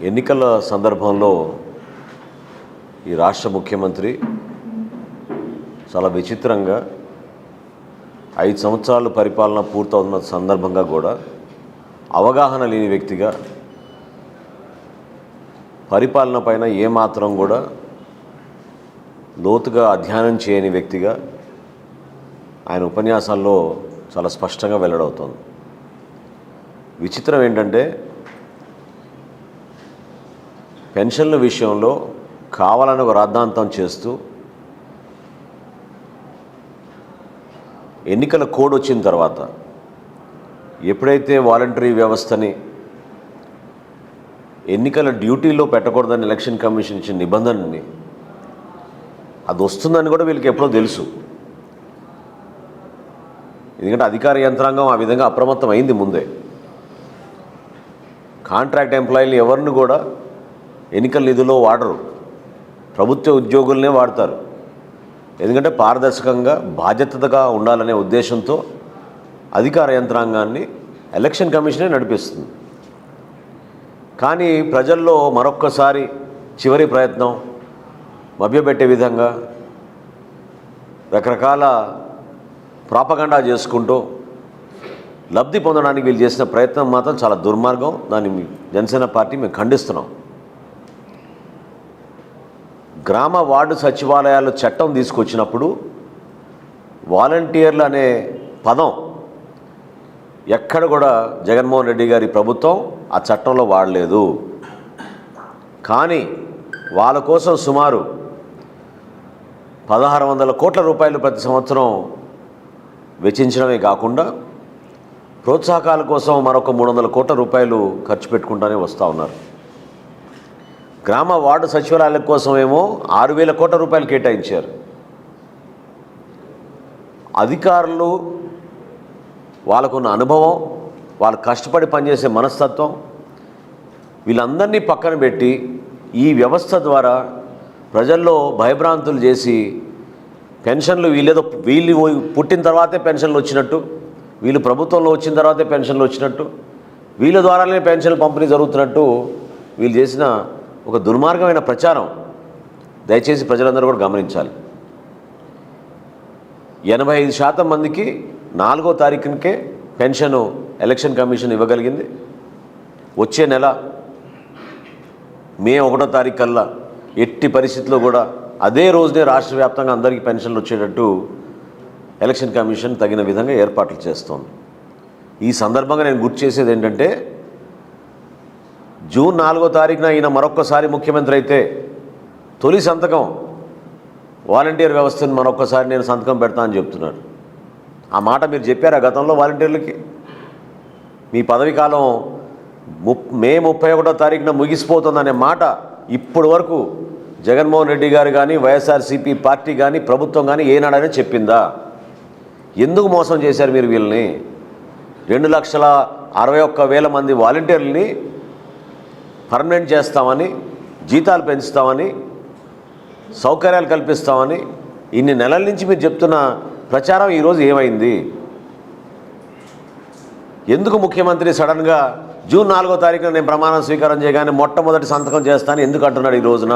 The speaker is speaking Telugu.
ఎన్నికల సందర్భంలో ఈ రాష్ట్ర ముఖ్యమంత్రి చాలా విచిత్రంగా ఐదు సంవత్సరాలు పరిపాలన పూర్తవుతున్న సందర్భంగా కూడా అవగాహన లేని వ్యక్తిగా పరిపాలన పైన ఏమాత్రం కూడా లోతుగా అధ్యయనం చేయని వ్యక్తిగా ఆయన ఉపన్యాసాల్లో చాలా స్పష్టంగా వెల్లడవుతోంది. విచిత్రం ఏంటంటే పెన్షన్ల విషయంలో కావాలని ఒక రాద్ధాంతం చేస్తూ ఎన్నికల కోడ్ వచ్చిన తర్వాత ఎప్పుడైతే వాలంటరీ వ్యవస్థని ఎన్నికల డ్యూటీలో పెట్టకూడదని ఎలక్షన్ కమిషన్ ఇచ్చిన నిబంధనని అది వస్తుందని కూడా వీళ్ళకి ఎప్పుడో తెలుసు. ఎందుకంటే అధికార యంత్రాంగం ఆ విధంగా అప్రమత్తం అయింది ముందే. కాంట్రాక్ట్ ఎంప్లాయీలు ఎవరిని కూడా ఎన్నికల నిధిలో వాడరు. ప్రభుత్వ ఉద్యోగులనే వాడతారు. ఎందుకంటే పారదర్శకంగా బాధ్యతగా ఉండాలనే ఉద్దేశంతో అధికార యంత్రాంగాన్ని ఎలక్షన్ కమిషనే నడిపిస్తుంది. కానీ ప్రజల్లో మరొక్కసారి చివరి ప్రయత్నం మభ్యపెట్టే విధంగా రకరకాల ప్రాపగండా చేసుకుంటూ లబ్ధి పొందడానికి వీళ్ళు చేసిన ప్రయత్నం మాత్రం చాలా దుర్మార్గం. దాన్ని మీ జనసేన పార్టీ మేము ఖండిస్తున్నాం. గ్రామ వార్డు సచివాలయాలు చట్టం తీసుకొచ్చినప్పుడు వాలంటీర్లు అనే పదం ఎక్కడ కూడా జగన్మోహన్ రెడ్డి గారి ప్రభుత్వం ఆ చట్టంలో వాడలేదు. కానీ వాళ్ళ కోసం సుమారు పదహారు వందల కోట్ల రూపాయలు ప్రతి సంవత్సరం వెచ్చించడమే కాకుండా ప్రోత్సాహకాల కోసం మరొక మూడు వందల కోట్ల రూపాయలు ఖర్చు పెట్టుకుంటూనే వస్తూ ఉన్నారు. గ్రామ వార్డు సచివాలయాల కోసం ఏమో ఆరు వేల కోట్ల రూపాయలు కేటాయించారు. అధికారులు వాళ్ళకున్న అనుభవం వాళ్ళు కష్టపడి పనిచేసే మనస్తత్వం వీళ్ళందరినీ పక్కన పెట్టి ఈ వ్యవస్థ ద్వారా ప్రజల్లో భయభ్రాంతులు చేసి పెన్షన్లు వీళ్ళేదో వీళ్ళు పుట్టిన తర్వాతే పెన్షన్లు వచ్చినట్టు వీళ్ళు ప్రభుత్వంలో వచ్చిన తర్వాతే పెన్షన్లు వచ్చినట్టు వీళ్ళ ద్వారానే పెన్షన్లు పంపిణీ జరుగుతున్నట్టు వీళ్ళు చేసిన ఒక దుర్మార్గమైన ప్రచారం దయచేసి ప్రజలందరూ కూడా గమనించాలి. ఎనభై ఐదు శాతం మందికి నాలుగో తారీఖునికే పెన్షన్ ఎలక్షన్ కమిషన్ ఇవ్వగలిగింది. వచ్చే నెల మే ఒకటో తారీఖు కల్లా ఎట్టి పరిస్థితుల్లో కూడా అదే రోజునే రాష్ట్ర వ్యాప్తంగా అందరికీ పెన్షన్లు వచ్చేటట్టు ఎలక్షన్ కమిషన్ తగిన విధంగా ఏర్పాట్లు చేస్తోంది. ఈ సందర్భంగా నేను గుర్తు చేసేది ఏంటంటే జూన్ నాలుగో తారీఖున ఈయన మరొక్కసారి ముఖ్యమంత్రి అయితే తొలి సంతకం వాలంటీర్ వ్యవస్థను మరొక్కసారి నేను సంతకం పెడతా అని ఆ మాట మీరు చెప్పారా గతంలో వాలంటీర్లకి? మీ పదవి కాలం ముప్ మే ముప్పై ఒకటో తారీఖున ముగిసిపోతుందనే మాట ఇప్పటి వరకు జగన్మోహన్ రెడ్డి గారు కానీ వైఎస్ఆర్సీపీ పార్టీ కానీ ప్రభుత్వం కానీ ఏనాడనే చెప్పిందా? ఎందుకు మోసం చేశారు మీరు వీళ్ళని? రెండు లక్షల అరవై ఒక్క వేల మంది వాలంటీర్లని పర్మనెంట్ చేస్తామని జీతాలు పెంచుతామని సౌకర్యాలు కల్పిస్తామని ఇన్ని నెలల నుంచి మీరు చెప్తున్న ప్రచారం ఈరోజు ఏమైంది? ఎందుకు ముఖ్యమంత్రి సడన్గా జూన్ నాలుగో తారీఖున నేను ప్రమాణం స్వీకారం చేయగానే మొట్టమొదటి సంతకం చేస్తాను ఎందుకు అంటున్నాడు ఈ రోజున?